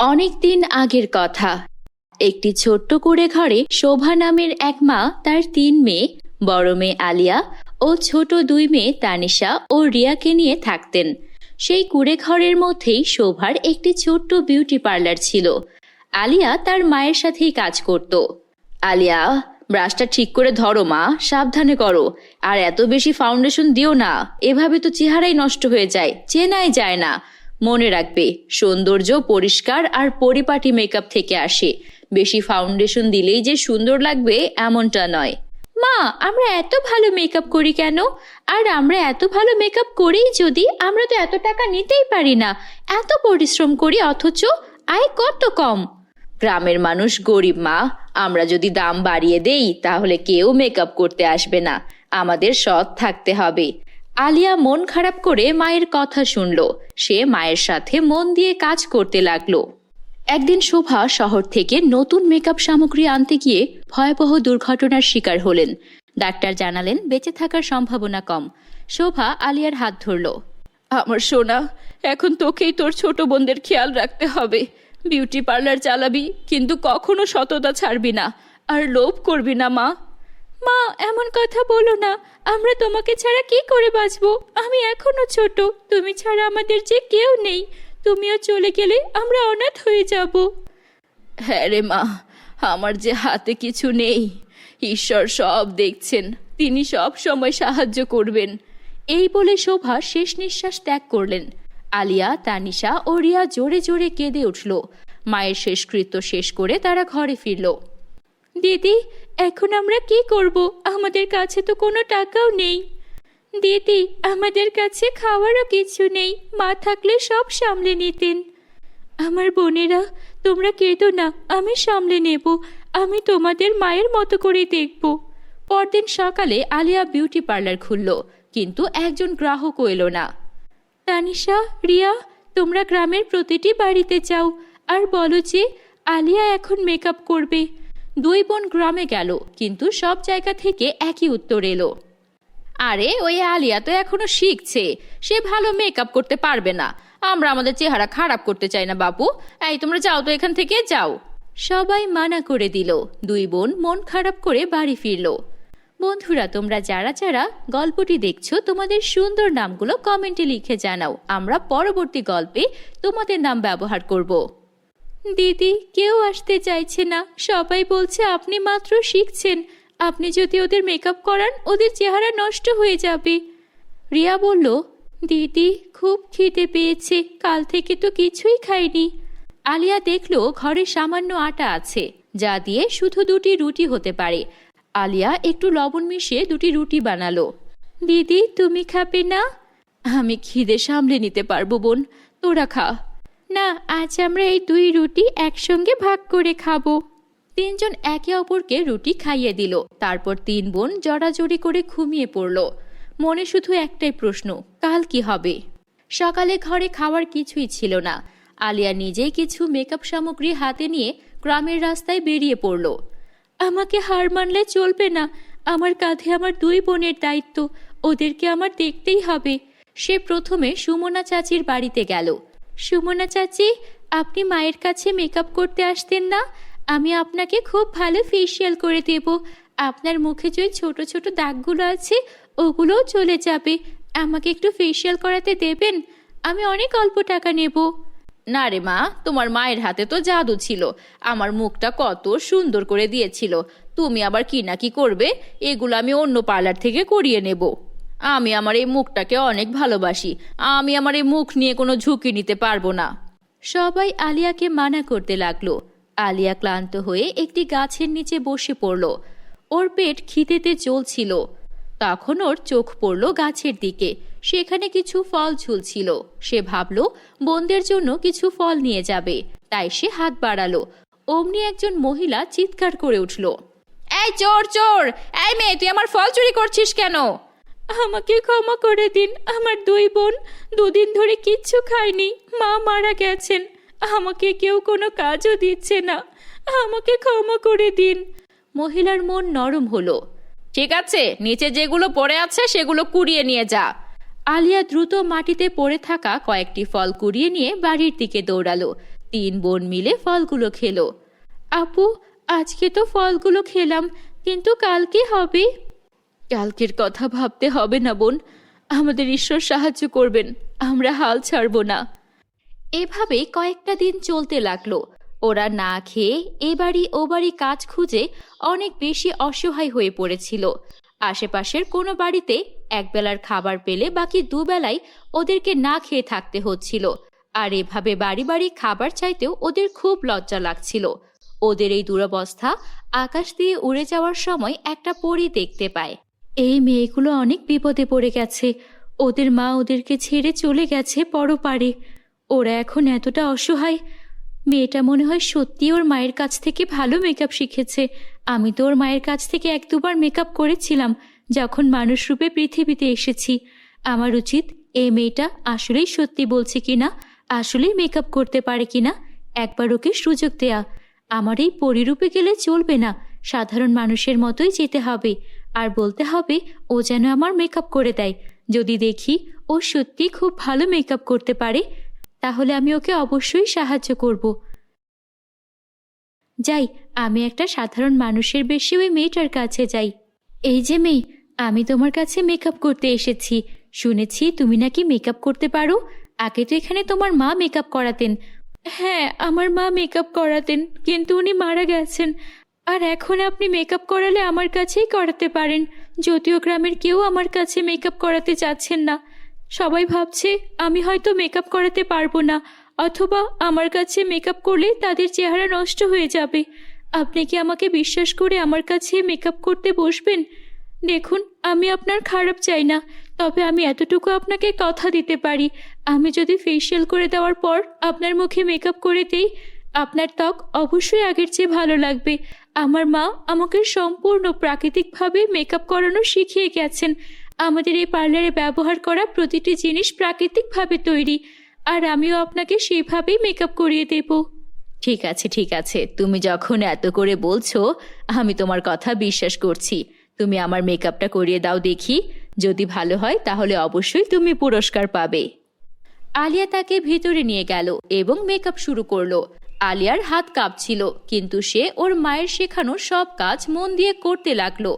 অনেক দিন আগের কথা। একটি ছোট্ট কুড়ে ঘরে শোভা নামের এক মা, তার তিন মেয়ে, বড় মেয়ে আলিয়া ও ছোট দুই মেয়ে তানিশা ও রিয়াকে নিয়ে থাকতেন। সেই কুড়ে ঘরের মধ্যেই শোভার একটি ছোট্ট বিউটি পার্লার ছিল। আলিয়া তার মায়ের সাথেই কাজ করত। আলিয়া, ব্রাশটা ঠিক করে ধরো মা, সাবধানে করো। আর এত বেশি ফাউন্ডেশন দিও না। এভাবে তো চেহারাই নষ্ট হয়ে যায়, চেনাই যায় না। মনে রাখবে, সৌন্দর্য পরিষ্কার আর পরিপাটি মেকআপ থেকে আসে। বেশি ফাউন্ডেশন দিলেই যে সুন্দর লাগবে, এমনটা নয়। মা, আমরা এত ভালো মেকআপ করি কেন? আর আমরা এত ভালো মেকআপ করি যদি আমরা তো এত টাকা নিতেই পারি না। এত পরিশ্রম করি অথচ আয় কত কম? গ্রামের মানুষ গরিব মা, আমরা যদি দাম বাড়িয়ে দেই, তাহলে কেউ মেকআপ করতে আসবে না। আমাদের সৎ থাকতে হবে। আলিয়া মন খারাপ করে মায়ের কথা শুনল। সে মায়ের সাথে মন দিয়ে কাজ করতে লাগল। একদিন শোভা শহর থেকে নতুন মেকআপ সামগ্রী আনতে গিয়ে ভয়াবহ দুর্ঘটনার শিকার হলেন। ডাক্তার জানালেন, বেঁচে থাকার সম্ভাবনা কম। শোভা আলিয়ার হাত ধরল। আমার সোনা, এখন তোকেই তোর ছোট বোনদের খেয়াল রাখতে হবে। বিউটি পার্লার চালাবি, কিন্তু কখনো সততা ছাড়বি না। আর লোভ করবি না, মা। মা এমন কথা বলো না। আমরা তোমাকে ছাড়া কি করে বাঁচবো? আমি এখনও ছোট। তুমি ছাড়া আমাদের যে কেউ নেই। তুমিও চলে গেলে আমরা অনাথ হয়ে যাব। হ্যাঁ রে মা আমার যে হাতে কিছু নেই। ঈশ্বর সব দেখছেন। তিনি সব সময় সাহায্য করবেন। এই বলে শোভা শেষ নিঃশ্বাস ত্যাগ করলেন। আলিয়া তানিশা ও রিয়া জোরে জোরে কেঁদে উঠল। মায়ের শেষকৃত্য শেষ করে তারা ঘরে ফিরল। দিদি এখন আমরা কি করব? আমাদের কাছে তো কোনো টাকাও নেই। দিদি, আমাদের কাছে খাওয়ারও কিছু নেই। মা থাকলে সব সামলে নিতেন। আমার বোনেরা, তোমরা কেঁদো না, আমি সামলে নেব। আমি তোমাদের মায়ের মতো করে দেখব। পরদিন সকালে আলিয়া বিউটি পার্লার খুলল, কিন্তু একজন গ্রাহকও এলো না। তানিশা, রিয়া, তোমরা গ্রামের প্রতিটি বাড়িতে যাও, আর বলো যে, আলিয়া এখন মেকআপ করবে। দুই বোন গ্রামে গেল, কিন্তু সব জায়গা থেকে একই উত্তর এলো। আরে, ওই আলিয়া তো এখনও শিখছে। সে ভালো মেকআপ করতে পারবে না। আমরা আমাদের চেহারা খারাপ করতে চাই না, বাপু। এই, তোমরা যাও তো এখান থেকে, যাও। সবাই মানা করে দিল। দুই বোন মন খারাপ করে বাড়ি ফিরল। বন্ধুরা, তোমরা যারা যারা গল্পটি দেখছ, তোমাদের সুন্দর নামগুলো কমেন্টে লিখে জানাও। আমরা পরবর্তী গল্পে তোমাদের নাম ব্যবহার করব। দিদি, কেউ আসতে চাইছে না। সবাই বলছে আপনি মাত্র শিখছেন। আপনি যদি ওদের মেকআপ করান, ওদের চেহারা নষ্ট হয়ে যাবে। রিয়া বলল, দিদি, খুব খিদে পেয়েছে। কাল থেকে তো কিছুই খাইনি। আলিয়া দেখল ঘরে সামান্য আটা আছে, যা দিয়ে শুধু দুটি রুটি হতে পারে। আলিয়া একটু লবণ মিশিয়ে দুটি রুটি বানালো। দিদি, তুমি খাবে না? আমি খিদে সামলে নিতে পারব বোন। তোরা খা। না, আজ আমরা এই দুই রুটি একসঙ্গে ভাগ করে খাব। তিনজন একে অপরকে রুটি খাইয়ে দিল। তারপর তিন বোন জড়াজড়ি করে ঘুমিয়ে পড়ল। মনে শুধু একটাই প্রশ্ন, কাল কি হবে? সকালে ঘরে খাওয়ার কিছুই ছিল না। আলিয়া নিজেই কিছু মেকআপ সামগ্রী হাতে নিয়ে গ্রামের রাস্তায় বেরিয়ে পড়ল। আমাকে হার মানলে চলবে না। আমার কাঁধে আমার দুই বোনের দায়িত্ব। ওদেরকে আমার দেখতেই হবে। সে প্রথমে সুমনা চাচির বাড়িতে গেল। সুমনা চাচি, আপনি মায়ের কাছে মেকআপ করতে আসতেন না? আমি আপনাকে খুব ভালো ফেসিয়াল করে দেব। আপনার মুখে যে ছোট ছোট দাগগুলো আছে, ওগুলোও চলে যাবে। আমাকে একটু ফেসিয়াল করাতে দেবেন? আমি অনেক অল্প টাকা নেব। না রে মা, তোমার মায়ের হাতে তো জাদু ছিল। আমার মুখটা কত সুন্দর করে দিয়েছিল। তুমি আবার কি না কি করবে? এগুলো আমি অন্য পার্লার থেকে করিয়ে নেব। আমি আমার এই মুখটাকে অনেক ভালোবাসি। আমি আমার এই মুখ নিয়ে কোনো ঝুঁকি নিতে পারব না। সবাই আলিয়াকে মানা করতে লাগল। আলিয়া ক্লান্ত হয়ে একটি গাছের নিচে বসে পড়ল। ওর পেট খিদেতে চলছিল তখন ওর চোখ পড়ল গাছের দিকে। সেখানে কিছু ফল ঝুলছিল। সে ভাবল, বোনদের জন্য কিছু ফল নিয়ে যাবে। তাই সে হাত বাড়ালো। অমনি একজন মহিলা চিৎকার করে উঠল, এই চোর চোর! এই মেয়ে, তুই আমার ফল চুরি করছিস কেন? আমাকে ক্ষমা করে দিন। আমার দুই বোন দুদিন ধরে কিচ্ছু খায়নি। মা মারা গেছেন। আমাকে কেউ কোনো কাজও দিচ্ছে না। আমাকে ক্ষমা করে দিন। মহিলার মন নরম হলো। ঠিক আছে নিচে যেগুলো পড়ে আছে সেগুলো কুড়িয়ে নিয়ে যা। আলিয়া দ্রুত মাটিতে পড়ে থাকা কয়েকটি ফল কুড়িয়ে নিয়ে বাড়ির দিকে দৌড়ালো। তিন বোন মিলে ফলগুলো খেলো। আপু আজকে তো ফলগুলো খেলাম কিন্তু কাল কি হবে? কালকের কথা ভাবতে হবে না, বোন। আমাদের ঈশ্বর সাহায্য করবেন। আমরা হাল ছাড়ব না। এভাবে কয়েকটা দিন চলতে লাগল। ওরা না খেয়ে এ বাড়ি ও বাড়ি কাজ খুঁজে অনেক বেশি অসহায় হয়ে পড়েছিল। আশেপাশের কোনো বাড়িতে একবেলার খাবার পেলে বাকি দুবেলায় ওদেরকে না খেয়ে থাকতে হচ্ছিল। আর এভাবে বাড়ি বাড়ি খাবার চাইতেও ওদের খুব লজ্জা লাগছিল। ওদের এই দুরবস্থা আকাশ দিয়ে উড়ে যাওয়ার সময় একটা পরী দেখতে পায়। এই মেয়েগুলো অনেক বিপদে পড়ে গেছে। ওদের মা ওদেরকে ছেড়ে চলে গেছে পরপারে ওরা এখন এতটা অসহায়। মেয়েটা মনে হয় সত্যি ওর মায়ের কাছ থেকে ভালো মেকআপ শিখেছে। আমি তো ওর মায়ের কাছ থেকে এক দুবার মেকআপ করেছিলাম, যখন মানুষ রূপে পৃথিবীতে এসেছি। আমার উচিত এই মেয়েটা আসলেই সত্যি বলছে কিনা, আসলেই মেকআপ করতে পারে কিনা, একবার ওকে সুযোগ দেয়া। আমার এই পরিরূপে গেলে চলবে না। সাধারণ মানুষের মতোই যেতে হবে। আর বলতে হবে, ও যেন আমার মেকআপ করে দেয়। যদি দেখি ও সত্যি খুব ভালো মেকআপ করতে পারে, তাহলে আমি ওকে অবশ্যই সাহায্য করব। যাই, আমি একটা সাধারণ মানুষের বেশি ওই মেয়েটার কাছে যাই। এই যে মেয়ে, আমি তোমার কাছে মেকআপ করতে এসেছি। শুনেছি তুমি নাকি মেকআপ করতে পারো? আগে তো এখানে তোমার মা মেকআপ করাতেন। হ্যাঁ আমার মা মেকআপ করাতেন, কিন্তু উনি মারা গেছেন। আর এখন আপনি মেকআপ করালে আমার কাছেই করাতে পারেন। যদিও গ্রামের কেউ আমার কাছে মেকআপ করাতে চাচ্ছেন না। সবাই ভাবছে, আমি হয়তো মেকআপ করাতে পারব না, অথবা আমার কাছে মেকআপ করলে তাদের চেহারা নষ্ট হয়ে যাবে। আপনি কি আমাকে বিশ্বাস করে আমার কাছে মেকআপ করতে বসবেন? দেখুন, আমি আপনার খারাপ চাই না, তবে আমি এতটুকু আপনাকে কথা দিতে পারি। আমি যদি ফেসিয়াল করে দেওয়ার পর আপনার মুখে মেকআপ করে দিই আপনার ত্বক অবশ্যই আগের চেয়ে ভালো লাগবে। আমার মা আমাকে সম্পূর্ণ প্রাকৃতিকভাবে মেকআপ করানো শিখিয়ে গেছেন। আমাদের এই পার্লারে ব্যবহার করা প্রতিটি জিনিস প্রাকৃতিকভাবে তৈরি। আর আমিও আপনাকে সেভাবেই মেকআপ করিয়ে দেব। ঠিক আছে ঠিক আছে। তুমি যখন এত করে বলছো আমি তোমার কথা বিশ্বাস করছি। তুমি আমার মেকআপটা করিয়ে দাও দেখি। যদি ভালো হয় তাহলে অবশ্যই তুমি পুরস্কার পাবে। আলিয়া তাকে ভিতরে নিয়ে গেল এবং মেকআপ শুরু করল। আলিয়ার হাত কাঁপছিল, কিন্তু সে ওর মায়ের শেখানো সব কাজ মন দিয়ে করতে লাগল।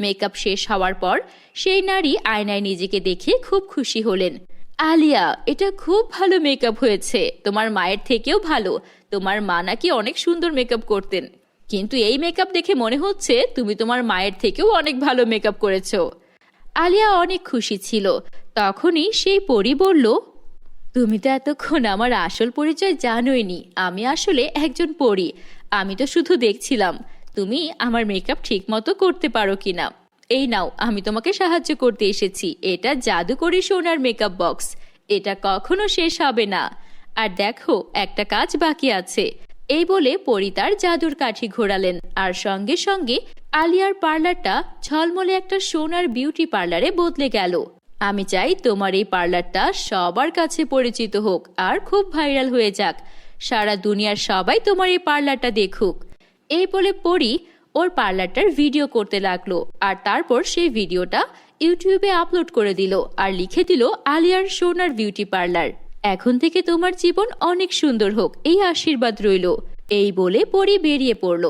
মেকআপ শেষ হওয়ার পর সেই নারী আয়নায় নিজেকে দেখে খুব খুশি হলেন। আলিয়া, এটা খুব ভালো মেকআপ হয়েছে। তোমার মায়ের থেকেও ভালো। তোমার মা নাকি অনেক সুন্দর মেকআপ করতেন। কিন্তু এই মেকআপ দেখে মনে হচ্ছে তুমি তোমার মায়ের থেকেও অনেক ভালো মেকআপ করেছ। আলিয়া অনেক খুশি ছিল। তখনই সেই পরি বলল তুমি তো এতক্ষণ আমার আসল পরিচয় জানোইনি। আমি আসলে একজন পড়ি আমি তো শুধু দেখছিলাম। তুমি আমার মেকআপ ঠিক মতো করতে পারো কিনা। এই নাও, আমি তোমাকে সাহায্য করতে এসেছি। এটা জাদুকরি সোনার মেকআপ বক্স এটা কখনো শেষ হবে না। আর দেখো, একটা কাজ বাকি আছে। এই বলে পরি তার জাদুর কাঠি ঘোরালেন। আর সঙ্গে সঙ্গে আলিয়ার পার্লারটা ঝলমলে একটা সোনার বিউটি পার্লারে বদলে গেল। আমি চাই তোমার এই পার্লারটা সবার কাছে পরিচিত হোক আর খুব ভাইরাল হয়ে যাক। সারা দুনিয়ার সবাই তোমার এই পার্লারটা দেখুক। এই বলে পড়ি ওর পার্লারটার ভিডিও করতে লাগল আর তারপর সেই ভিডিওটা ইউটিউবে আপলোড করে দিল আর লিখে দিল আলিয়ার সোনার বিউটি পার্লার। এখন থেকে তোমার জীবন অনেক সুন্দর হোক, এই আশীর্বাদ রইল। এই বলে পরি বেরিয়ে পড়ল।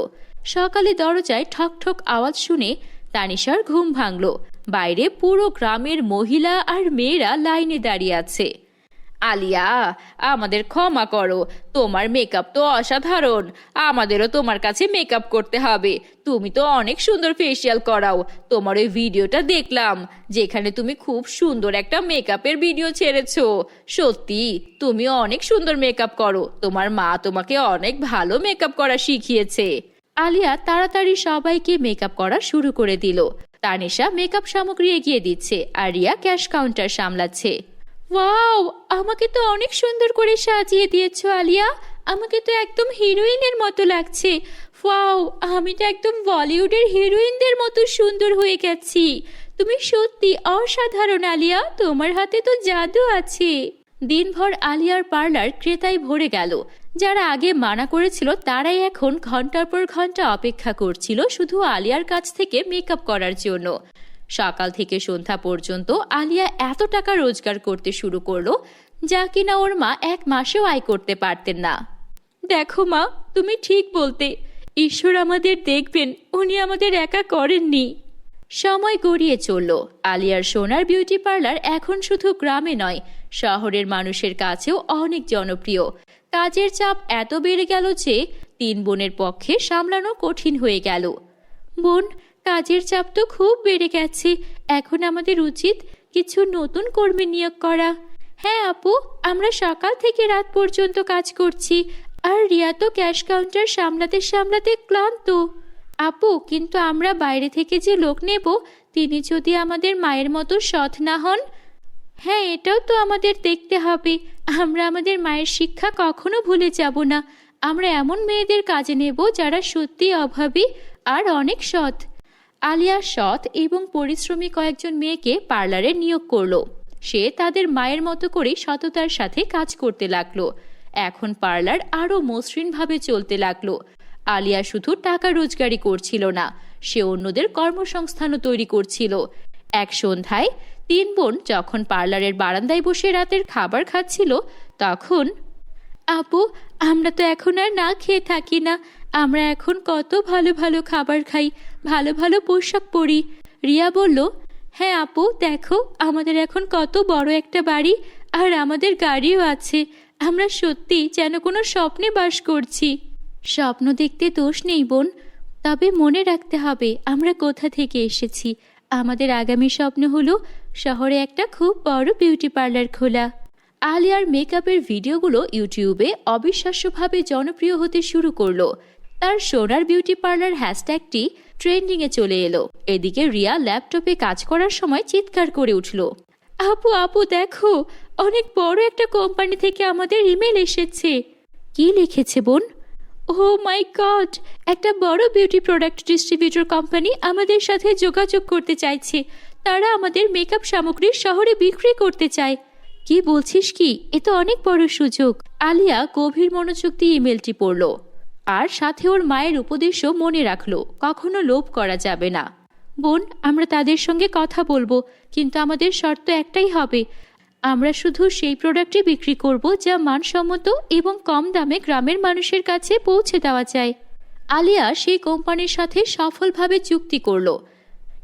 সকালে দরজায় ঠক ঠক আওয়াজ শুনে তানিশার ঘুম ভাঙল। বাইরে পুরো গ্রামের মহিলা আর মেয়েরা লাইনে দাঁড়িয়ে আছে। আলিয়া, আমাদের ক্ষমা করো। তোমার মেকআপ তো অসাধারণ। আমাদেরও তোমার কাছে মেকআপ করতে হবে। তুমি তো অনেক সুন্দর ফেসিয়াল করাও। তোমার ওই ভিডিওটা দেখলাম, যেখানে তুমি খুব সুন্দর একটা মেকআপের ভিডিও ছেড়েছো। সত্যি, তুমি অনেক সুন্দর মেকআপ করো। তোমার মা তোমাকে অনেক ভালো মেকআপ করা শিখিয়েছে। আলিয়া তাড়াতাড়ি সবাইকে মেকআপ করা শুরু করে দিল। তানিশা মেকআপ সামগ্রী এগিয়ে দিচ্ছে, আর রিয়া ক্যাশ কাউন্টার সামলাচ্ছে। ওয়াও, আমাকে তো অনেক সুন্দর করে সাজিয়ে দিয়েছ, আলিয়া। আমাকে তো একদম হিরোইনের মতো লাগছে। ওয়াও, আমি তো একদম বলিউডের হিরোইনদের মতো সুন্দর হয়ে গেছি। তুমি সত্যি অসাধারণ, আলিয়া। তোমার হাতে তো জাদু আছে। দিনভর আলিয়ার পার্লার ক্রেতায় ভরে গেল। যারা আগে মানা করেছিল তারাই এখন ঘণ্টার পর ঘণ্টা অপেক্ষা করছিল শুধু আলিয়ার কাছ থেকে মেকআপ করার জন্য। সকাল থেকে সন্ধ্যা পর্যন্ত আলিয়া এত টাকা রোজগার করতে শুরু করল যা কিনা ওর মা এক মাসেও আয় করতে পারতেন না। দেখো মা, তুমি ঠিক বলতে। ঈশ্বর আমাদের দেখবেন, উনি আমাদের একা করেননি। সময় গড়িয়ে চলল। আলিয়ার সোনার বিউটি পার্লার এখন শুধু গ্রামে নয়, শহরের মানুষের কাছেও অনেক জনপ্রিয়। কাজের চাপ এত বেড়ে গেল যে তিন বোনের পক্ষে সামলানো কঠিন হয়ে গেল। বোন, কাজের চাপ তো খুব বেড়ে গেছে। এখন আমাদের উচিত কিছু নতুন কর্মী নিয়োগ করা। হ্যাঁ আপু, আমরা সকাল থেকে রাত পর্যন্ত কাজ করছি। আর রিয়া তো ক্যাশ কাউন্টার সামলাতে সামলাতে ক্লান্ত। আপু, কিন্তু আমরা বাইরে থেকে যে লোক নেব, তিনি যদি আমাদের মায়ের মতো সৎ না হন হ্যাঁ এটাও তো আমাদের দেখতে হবে। আমরা আমাদের মায়ের শিক্ষা কখনো ভুলে যাব না। আমরা এমন মেয়েদের কাজে নেব যারা সত্যি অভাবী আর অনেক সৎ। আলিয়া সৎ এবং পরিশ্রমী কয়েকজন মেয়েকে পার্লারে নিয়োগ করল। সে তাদের মায়ের মতো করে সততার সাথে কাজ করতে লাগল। এখন পার্লার আরও মসৃণভাবে চলতে লাগল। আলিয়া শুধু টাকা রোজগারি করছিল না, সে অন্যদের কর্মসংস্থানও তৈরি করছিল। এক সন্ধ্যায় তিন বোন যখন পার্লারের বারান্দায় বসে রাতের খাবার খাচ্ছিল, তখন, আপু, আমরা তো এখন আর না খেয়ে থাকি না। আমরা এখন কত ভালো ভালো খাবার খাই, ভালো ভালো পোশাক পরি। রিয়া বলল হ্যাঁ আপু, দেখো, আমাদের এখন কত বড় একটা বাড়ি, আর আমাদের গাড়িও আছে। আমরা সত্যি যেন কোনো স্বপ্নে বাস করছি। স্বপ্ন দেখতে দোষ নেই বোন, তবে মনে রাখতে হবে, আমরা কোথা থেকে এসেছি? আমাদের আগামী স্বপ্ন হলো শহরে একটা খুব বড় বিউটি পার্লার খোলা। আলিয়ার মেকআপের ভিডিওগুলো ইউটিউবে অবিশ্বাস্যভাবে জনপ্রিয় হতে শুরু করল। তার সোনার বিউটি পার্লার হ্যাশট্যাগটি ট্রেন্ডিংয়ে চলে এলো। এদিকে রিয়া ল্যাপটপে কাজ করার সময় চিৎকার করে উঠল, আপু আপু, দেখো, অনেক বড় একটা কোম্পানি থেকে আমাদের ইমেল এসেছে। কি লিখেছে বোন? ও মাই গড একটা বড় বিউটি প্রোডাক্ট ডিস্ট্রিবিউটর কোম্পানি আমাদের সাথে যোগাযোগ করতে চাইছে। তারা আমাদের মেকআপ সামগ্রী শহরে বিক্রি করতে চায়। কি বলছিস কি? এ তো অনেক বড় সুযোগ। আলিয়া গভীর মনোযোগ দিয়ে ইমেলটি পড়ল। আর সাথে ওর মায়ের উপদেশও মনে রাখল। কখনো লোভ করা যাবে না। বোন, আমরা তাদের সঙ্গে কথা বলব, কিন্তু আমাদের শর্ত একটাই হবে। আমরা শুধু সেই প্রোডাক্টই বিক্রি করব যা মানসম্মত এবং কম দামে গ্রামের মানুষের কাছে পৌঁছে দেওয়া যায়। আলিয়া সেই কোম্পানির সাথে সফলভাবে চুক্তি করল।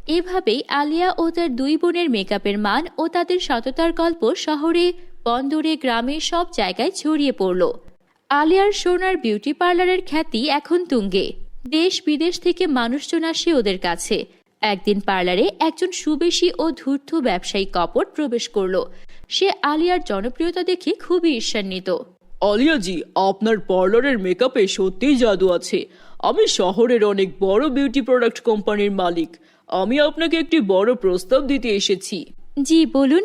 এভাবেই আলিয়া ও তার দুই বোনের মেকআপের মান ও তাদের সততার গল্প শহরে, বন্দরে, গ্রামে সব জায়গায় ছড়িয়ে পড়ল। আলিয়ার সোনার বিউটি পার্লারের খ্যাতি এখন তুঙ্গে। দেশ বিদেশ থেকে মানুষজন আসে ওদের কাছে। একদিন পার্লারে একজন সুবেশী ও ধূর্ত ব্যবসায়ী কপট প্রবেশ করল। সে আলিয়ার জনপ্রিয়তা দেখে খুবই ঈর্ষান্বিত। আলিয়াজি আপনার পার্লারের মেকআপে সত্যিই জাদু আছে। আমি শহরের অনেক বড় বিউটি প্রোডাক্ট কোম্পানির মালিক। আমি আপনাকে একটি বড় প্রস্তাব দিতে এসেছি। জি বলুন।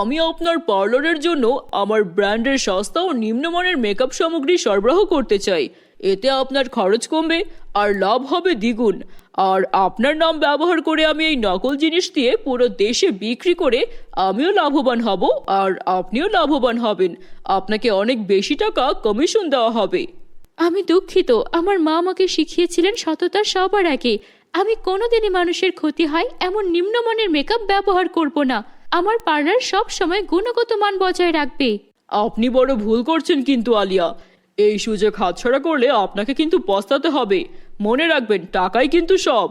আমি আপনার পার্লারের জন্য আমার ব্র্যান্ডের সস্তা ও নিম্নমানের মেকআপ সামগ্রী সরবরাহ করতে চাই। এতে আপনার খরচ কমবে আর লাভ হবে দ্বিগুণ। আর আপনার নাম ব্যবহার করে আমি এই নকল জিনিস দিয়ে পুরো দেশে বিক্রি করে আমিও লাভবান হব আর আপনিও লাভবান হবেন। আপনাকে অনেক বেশি টাকা কমিশন দেওয়া হবে। আমি দুঃখিত আমার মা আমাকে শিখিয়েছিলেন সততা সবার আগে। আমি কোনোদিনই মানুষের ক্ষতি হয় এমন নিম্নমানের মেকআপ ব্যবহার করব না। আমার পার্লার সব সময় গুণগত মান বজায় রাখবে। আপনি বড় ভুল করছেন কিন্তু আলিয়া। এই সুযোগ হাতছাড়া করলে আপনাকে কিন্তু পস্তাতে হবে। মনে রাখবেন, টাকাই কিন্তু সব।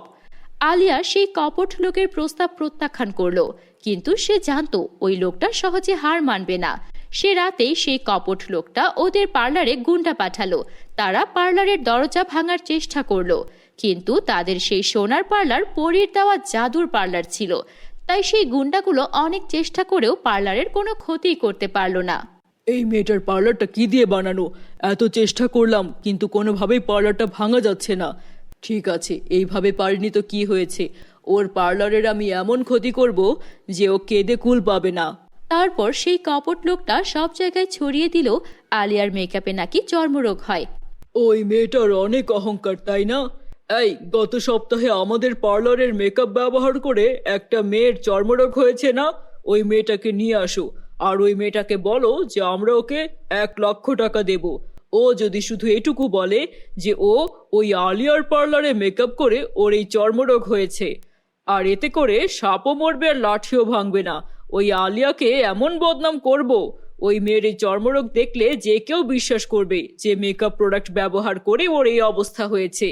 আলিয়া সেই কপট লোকের প্রস্তাব প্রত্যাখ্যান করল, কিন্তু সে জানতো ওই লোকটা সহজে হার মানবে না। সে রাতেই সেই কপট লোকটা ওদের পার্লারে গুন্ডা পাঠালো, তারা পার্লারের দরজা ভাঙার চেষ্টা করল, কিন্তু তাদের সেই সোনার পার্লার পরীর দেওয়া জাদুর পার্লার ছিল, তাই সেই গুন্ডাগুলো অনেক চেষ্টা করেও পার্লারের কোনো ক্ষতি করতে পারল না। এই মেয়েটার পার্লারটা কি দিয়ে বানানো? এত চেষ্টা করলাম কিন্তু কোনোভাবেই পার্লারটা ভাঙা যাচ্ছে না। ঠিক আছে এইভাবে পারিনি তো কি হয়েছে? ওর পার্লারের আমি এমন ক্ষতি করব যে ও কেঁদে কুল পাবে না। তারপর সেই কপট লোকটা সব জায়গায় ছড়িয়ে দিল আলিয়ার মেকআপে নাকি চর্মরোগ হয়। ওই মেয়েটার অনেক অহংকার তাই না? এই গত সপ্তাহে আমাদের পার্লারের মেকআপ ব্যবহার করে একটা মেয়ের চর্মরোগ হয়েছে না? ওই মেয়েটাকে নিয়ে আসো। আর ওই মেয়েটাকে বলো যে আমরা ওকে এক লক্ষ টাকা দেব। ও যদি শুধু এটুকু বলে যে ও ওই আলিয়ার পার্লারে মেকআপ করে ওর এই চর্মরোগ হয়েছে। আর এতে করে সাপও মরবে আর লাঠিও ভাঙবে না। ওই আলিয়াকে এমন বদনাম করব, ওই মেয়ের এই চর্মরোগ দেখলে যে কেউ বিশ্বাস করবে যে মেকআপ প্রোডাক্ট ব্যবহার করে ওর এই অবস্থা হয়েছে।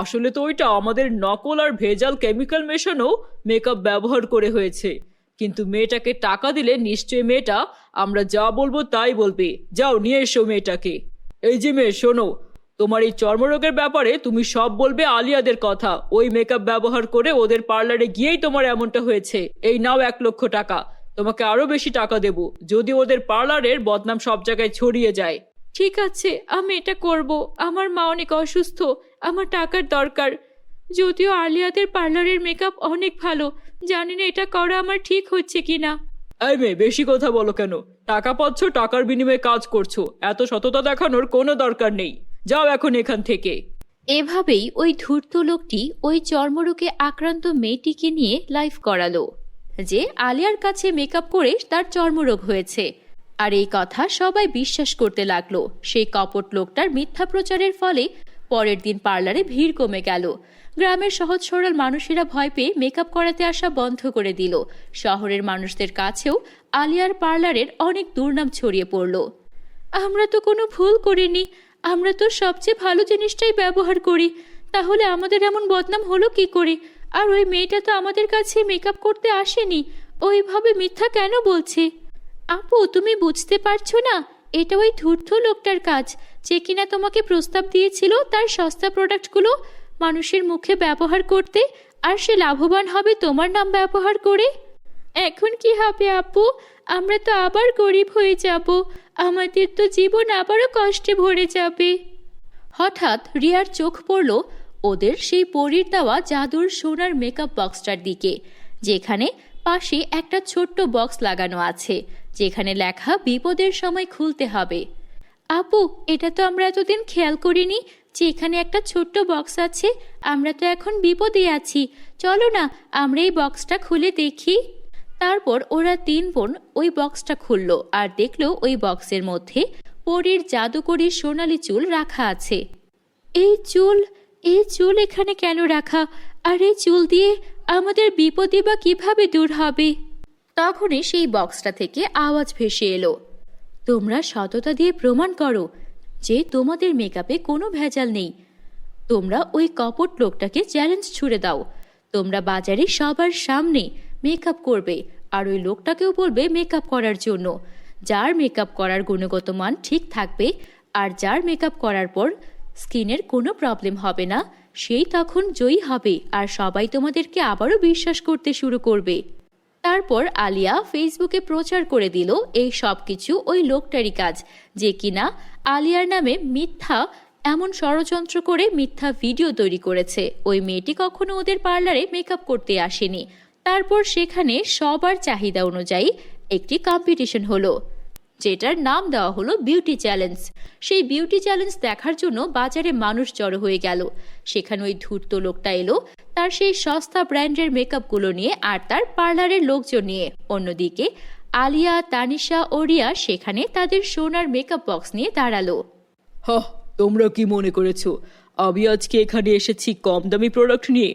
আসলে তো ওইটা আমাদের নকল আর ভেজাল কেমিক্যাল মেশানো মেকআপ ব্যবহার করে হয়েছে। কিন্তু মেয়েটাকে টাকা দিলে নিশ্চয়ই মেয়েটা আমরা যা বলব তাই বলবে। যাও, নিয়ে এসো মেয়েটাকে। এই যে মেয়ে, শোনো, তোমার এই চর্মরোগের ব্যাপারে তুমি সব বলবে আলিয়াদের কথা। ওই মেকআপ ব্যবহার করে ওদের পার্লারে গিয়েই তোমার এমনটা হয়েছে। এই নাও এক লক্ষ টাকা। তোমাকে আরও বেশি টাকা দেব, যদি ওদের পার্লারের বদনাম সব জায়গায় ছড়িয়ে যায়। ঠিক আছে, আমি এটা করব। আমার মা অনেক অসুস্থ। আমার টাকার দরকার। যদিও আলিয়াদের পার্লারের মেকআপ অনেক ভালো জানি না এটা করা আমার ঠিক হচ্ছে কি না এই মেয়ে বেশি কথা বলো কেন? টাকা পাচ্ছ টাকার বিনিময়ে কাজ করছ। এত সততা দেখানোর কোনো দরকার নেই। যাও এখন এখান থেকে। এভাবেই ওই ধূর্ত লোকটি ওই চর্মরোগে আক্রান্ত মেয়েটিকে নিয়ে লাইফ করালো যে আলিয়ার কাছে মেকআপ করে তার চর্মরোগ হয়েছে। আর এই কথা সবাই বিশ্বাস করতে লাগল। সেই কপট লোকটার মিথ্যা প্রচারের ফলে পরের দিন পার্লারে ভিড় কমে গেল। গ্রামের সহজ সরল মানুষেরা ভয় পেয়ে মেকআপ করাতে আসা বন্ধ করে দিল। শহরের মানুষদের কাছেও আলিয়ার পার্লারের অনেক দুর্নাম ছড়িয়ে পড়ল। আমরা তো কোনো ভুল করিনি। আমরা তো সবচেয়ে ভালো জিনিসটাই ব্যবহার করি। তাহলে আমাদের এমন বদনাম হলো কি করে? আর ওই মেয়েটা তো আমাদের কাছে মেকআপ করতে আসেনি। ওইভাবে মিথ্যা কেন বলছে? আপু, তুমি বুঝতে পারছ না? এটা ওই ধূর্ত লোকটার কাজ। যে কিনা তোমাকে প্রস্তাব দিয়েছিল তার সস্তা প্রোডাক্টগুলো মানুষের মুখে ব্যবহার করতে, আর সে লাভবান হবে তোমার নাম ব্যবহার করে? এখন কি হবে আপু? আমরা তো আবার গরিব হয়ে যাব। আমাদের তো জীবন আবারও কষ্টে ভরে যাবে। হঠাৎ রিয়ার চোখ পড়ল ওদের সেই পরীর দেওয়া জাদুর সোনার মেকআপ বক্সটার দিকে, যেখানে পাশে একটা ছোট্ট বক্স লাগানো আছে, যেখানে লেখা বিপদের সময় খুলতে হবে। আপু, এটা তো আমরা এতদিন খেয়াল করিনি যে এখানে একটা ছোট্ট বক্স আছে। আমরা তো এখন বিপদে আছি। চলো না, আমরা এই বক্সটা খুলে দেখি। তারপর ওরা তিন বোন ওই বক্সটা খুললো আর দেখল ওই বক্সের মধ্যে পরীর জাদুকরি সোনালি চুল রাখা আছে। এই চুল এই চুল এখানে কেন রাখা? আর এই চুল দিয়ে আমাদের বিপদে বা কীভাবে দূর হবে? তখনই সেই বক্সটা থেকে আওয়াজ ভেসে এলো। তোমরা সততা দিয়ে প্রমাণ করো যে তোমাদের মেকআপে কোনো ভেজাল নেই। তোমরা ওই কপট লোকটাকে চ্যালেঞ্জ ছুড়ে দাও। তোমরা বাজারে সবার সামনে মেকআপ করবে আর ওই লোকটাকেও বলবে মেকআপ করার জন্য। যার মেকআপ করার গুণগত মান ঠিক থাকবে আর যার মেকআপ করার পর স্কিনের কোনো প্রবলেম হবে না, সেই তখন জয়ী হবে আর সবাই তোমাদেরকে আবারও বিশ্বাস করতে শুরু করবে। তারপর আলিয়া ফেসবুকে প্রচার করে দিল এই সব কিছু ওই লোকটারই কাজ, যে কিনা আলিয়ার নামে মিথ্যা, এমন ষড়যন্ত্র করে মিথ্যা ভিডিও তৈরি করেছে। ওই মেয়েটি কখনো ওদের পার্লারে মেকআপ করতে আসেনি। তারপর সেখানে সবার চাহিদা অনুযায়ী একটি কম্পিটিশন হলো। যেটার নাম দেওয়া হলো বিউটি চ্যালেঞ্জ সেই বিউটি চ্যালেঞ্জ দেখার জন্য বাজারে মানুষ জড়ো হয়ে গেল। সেখানে ওই ধূর্ত লোকটা এলো, তার সেই সস্তা ব্র্যান্ডের মেকআপগুলো নিয়ে আর তার পার্লারের লোকজন নিয়ে। অন্যদিকে, আলিয়া, তানিশা ও রিয়া সেখানে তাদের সোনার মেকআপ বক্স নিয়ে দাঁড়াল। হ তোমরা কি মনে করেছ? আমি আজকে এখানে এসেছি কম দামি প্রোডাক্ট নিয়ে।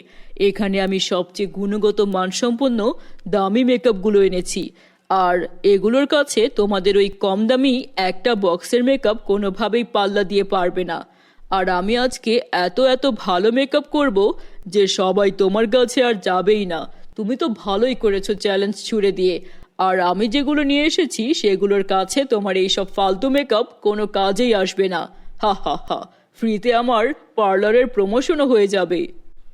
এখানে আমি সবচেয়ে গুণগত মানসম্পন্ন দামি মেকআপগুলো এনেছি। আর এগুলোর কাছে তোমাদের ওই কম দামি একটা বক্সের মেকআপ কোনোভাবেই পাল্লা দিয়ে পারবে না। আর আমি আজকে এত এত ভালো মেকআপ করব যে সবাই তোমার কাছে আর যাবেই না। তুমি তো ভালোই করেছ চ্যালেঞ্জ ছুড়ে দিয়ে। আর আমি যেগুলো নিয়ে এসেছি, সেগুলোর কাছে তোমার এই সব ফালতু মেকআপ কোনো কাজেই আসবে না। হা হা হা। ফ্রিতে আমার পার্লারের প্রমোশনও হয়ে যাবে।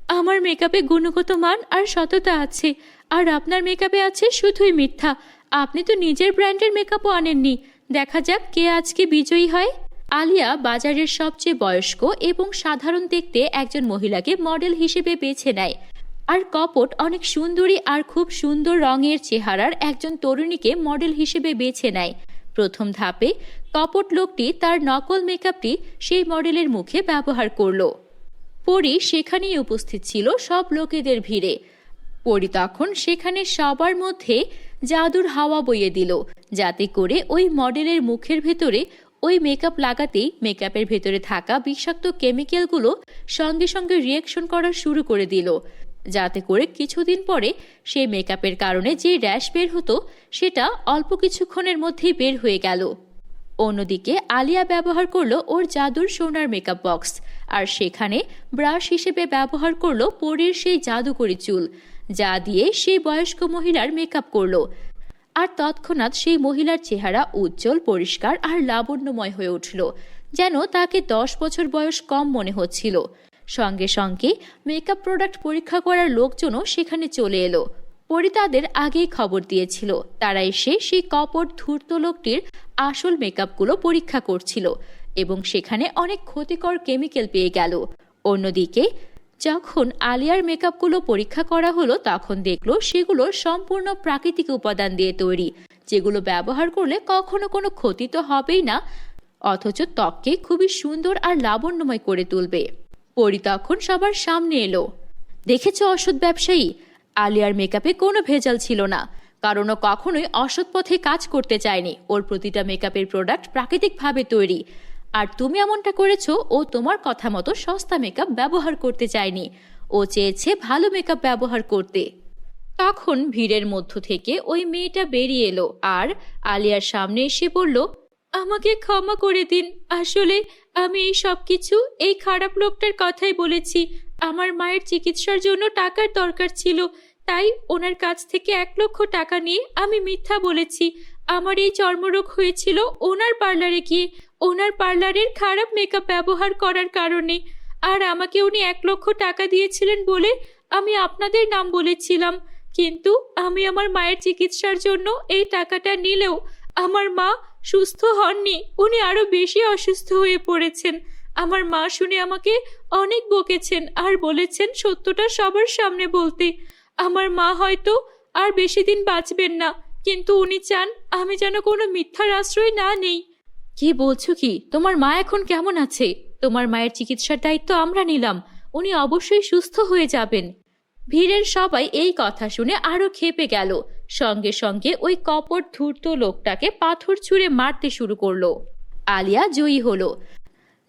আমার মেকআপে গুণগত মান আর সততা আছে। আর আপনার মেকআপে আছে শুধুই মিথ্যা। আপনি তো নিজের ব্র্যান্ডের মেকআপও আনেননি। দেখা যাক কে আজকে বিজয়ী হয়। আলিয়া বাজারের সবচেয়ে বয়স্ক এবং সাধারণ দেখতে একজন মহিলাকে মডেল হিসেবে বেছে নেয়। আর কপট অনেক সুন্দরী আর খুব সুন্দর রঙের চেহারার একজন তরুণীকে মডেল হিসেবে বেছে নেয়। প্রথম ধাপে কপট লোকটি তার নকল মেকআপটি সেই মডেলের মুখে ব্যবহার করল। পরি সেখানেই উপস্থিত ছিল সব লোকেদের ভিড়ে। পরি তখন সেখানে সবার মধ্যে জাদুর হাওয়া বইয়ে দিল, যাতে করে ওই মডেলের মুখের ভেতরে ওই মেকআপ লাগাতেই মেকআপের ভেতরে থাকা বিষাক্ত কেমিক্যালগুলো সঙ্গে সঙ্গে রিয়াকশন করা শুরু করে দিল, যাতে করে কিছুদিন পরে সেই মেকআপের কারণে যে র্যাশ বের হতো সেটা অল্প কিছুক্ষণের মধ্যেই বের হয়ে গেল। অন্যদিকে আলিয়া ব্যবহার করল ওর জাদুর সোনার মেকআপ বক্স আর সেখানে ব্রাশ হিসেবে ব্যবহার করল পরীর সেই জাদুকরি চুল যা দিয়ে সেই বয়স্ক মহিলার মেকআপ করল। আর তৎক্ষণাৎ সেই মহিলার চেহারা উজ্জ্বল, পরিষ্কার আর লাবণ্যময় হয়ে উঠল, যেন তাকে দশ বছর বয়স কম মনে হচ্ছিল। সঙ্গে সঙ্গে মেকআপ প্রোডাক্ট পরীক্ষা করার লোকজনও সেখানে চলে এলো। পরি তাদের আগেই খবর দিয়েছিল, তারা এসে সেই কপট, ধূর্ত লোকটির আসল মেকআপগুলো পরীক্ষা করছিল এবং সেখানে অনেক ক্ষতিকর কেমিক্যাল পেয়ে গেল। অন্যদিকে যখন আলিয়ার মেকআপগুলো পরীক্ষা করা হলো, তখন দেখল সেগুলো সম্পূর্ণ প্রাকৃতিক উপাদান দিয়ে তৈরি, যেগুলো ব্যবহার করলে কখনো কোনো ক্ষতি তো হবেই না, অথচ ত্বককে খুবই সুন্দর আর লাবণ্যময় করে তুলবে। পরি তখন সবার সামনে এলো। দেখেছ অসৎ ব্যবসায়ী? আলিয়ার মেকআপে কোনো ভেজাল ছিল না, কারণ ও কখনোই অসৎ পথে কাজ করতে চায়নি। ওর প্রতিটা মেকআপের প্রোডাক্ট প্রাকৃতিকভাবে তৈরি। আর তুমি এমনটা করেছ, ও তোমার কথা মতো সস্তা মেকআপ ব্যবহার করতে চায়নি। ও চেয়েছে ভালো মেকআপ ব্যবহার করতে। তখন ভিড়ের মধ্য থেকে ওই মেয়েটা বেরিয়ে এলো আর আলিয়ার সামনে এসে বলল, আমাকে ক্ষমা করে দিন। আসলে আমি এই সব কিছু এই খারাপ লোকটার কথাই বলেছি। আমার মায়ের চিকিৎসার জন্য টাকার দরকার ছিল। তাই ওনার কাছ থেকে এক লক্ষ টাকা নিয়ে আমি মিথ্যা বলেছি। আমার এই চর্মরোগ হয়েছিল ওনার পার্লারে গিয়ে। ওনার পার্লারের খারাপ মেকআপ ব্যবহার করার কারণে। আর আমাকে উনি এক লক্ষ টাকা দিয়েছিলেন বলে আমি আপনাদের নাম বলেছিলাম। কিন্তু আমি আমার মায়ের চিকিৎসার জন্য এই টাকাটা নিলেও আমার মা সুস্থ হননি। উনি আরও বেশি অসুস্থ হয়ে পড়েছেন। আমার মা শুনে আমাকে অনেক বকেছেন আর বলেছেন সত্যটা সবার সামনে বলতে। আমার মা হয়তো আর বেশি দিন বাঁচবেন না। কিন্তু উনি চান আমি যেন কোনো মিথ্যার আশ্রয় না নেই। কি বলছো কি? তোমার মা এখন কেমন আছে? তোমার মায়ের চিকিৎসার দায়িত্ব আমরা নিলাম। উনি অবশ্যই সুস্থ হয়ে যাবেন। ভিড়ের সবাই এই কথা শুনে আরও খেপে গেল। সঙ্গে সঙ্গে ওই কপট ধূর্ত লোকটাকে পাথর ছুঁড়ে মারতে শুরু করল। আলিয়া জয়ী হলো।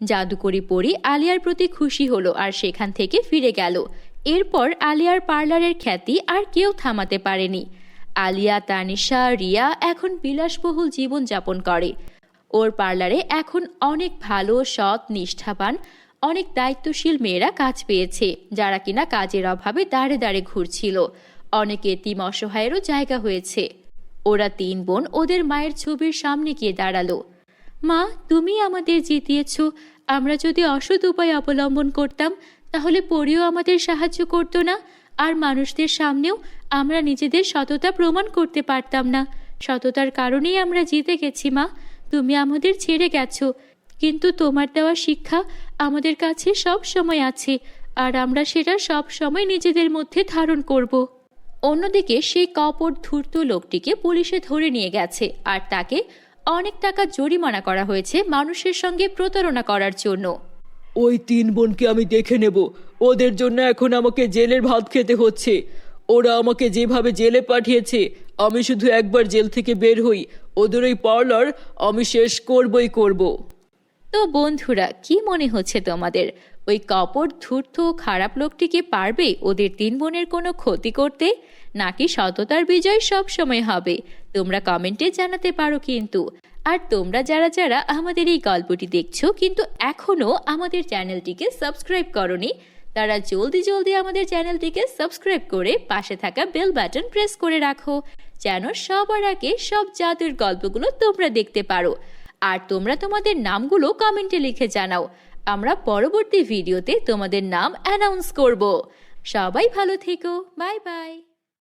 জাদুকরি পরি আলিয়ার প্রতি খুশি হলো আর সেখান থেকে ফিরে গেল। এরপর আলিয়ার পার্লারের খ্যাতি আর কেউ থামাতে পারেনি। আলিয়া, তানিশা, রিয়া এখন বিলাসবহুল জীবন যাপন করে। ওর পার্লারে এখন অনেক ভালো, সৎ, নিষ্ঠাবান, অনেক দায়িত্বশীল মেয়েরা কাজ পেয়েছে, যারা কিনা কাজের অভাবে দাঁড়ে দাঁড়ে ঘুরছিল। অনেক এতিম অসহায়েরও জায়গা হয়েছে। ওরা তিন বোন ওদের মায়ের ছবির সামনে গিয়ে দাঁড়াল। মা, তুমি আমাদের জিতিয়েছ। আমরা যদি অসৎ উপায় অবলম্বন করতাম, তাহলে পরিও আমাদের সাহায্য করতো না, আর মানুষদের সামনেও আমরা নিজেদের সততা প্রমাণ করতে পারতাম না। সততার কারণেই আমরা জিতে গেছি, মা। তুমি আমাদের ছেড়ে গেছো। কিন্তু তোমার দেওয়া শিক্ষা আমাদের কাছে সব সময় আছে, আর আমরা সেটা সব সময় নিজেদের মধ্যে ধারণ করব। অন্যদিকে সেই কপট ধূর্ত লোকটিকে পুলিশে ধরে নিয়ে গেছে, আর তাকে অনেক টাকা জরিমানা করা হয়েছে মানুষের সঙ্গে প্রতারণা করার জন্য। ওই তিন বোনকে আমি দেখে নেব। ওদের জন্য এখন আমাকে জেলের ভাত খেতে হচ্ছে। ওরা আমাকে যেভাবে জেলে পাঠিয়েছে, আমি শুধু একবার জেল থেকে বের হই। ওদের ওই পার্লার আমি শেষ করবই করব। তো বন্ধুরা, কি মনে হচ্ছে তোমাদের? ওই কপট ধূর্ত খারাপ লোকটিকে পারবে ওদের তিন বোনের কোনো ক্ষতি করতে? নাকি সততার বিজয় সব সময় হবে? তোমরা কমেন্টে জানাতে পারো কিন্তু। আর তোমরা যারা যারা আমাদের এই গল্পটি দেখছ কিন্তু এখনও আমাদের চ্যানেলটিকে সাবস্ক্রাইব করনি তারা জলদি জলদি আমাদের চ্যানেলটিকে সাবস্ক্রাইব করে পাশে থাকা বেল বাটন প্রেস করে রাখো, যেন সবার আগে সব জাদুর গল্পগুলো তোমরা দেখতে পারো। আর তোমরা তোমাদের নামগুলো কমেন্টে লিখে জানাও। আমরা পরবর্তী ভিডিওতে তোমাদের নাম অ্যানাউন্স করব। সবাই ভালো থেকো। Bye bye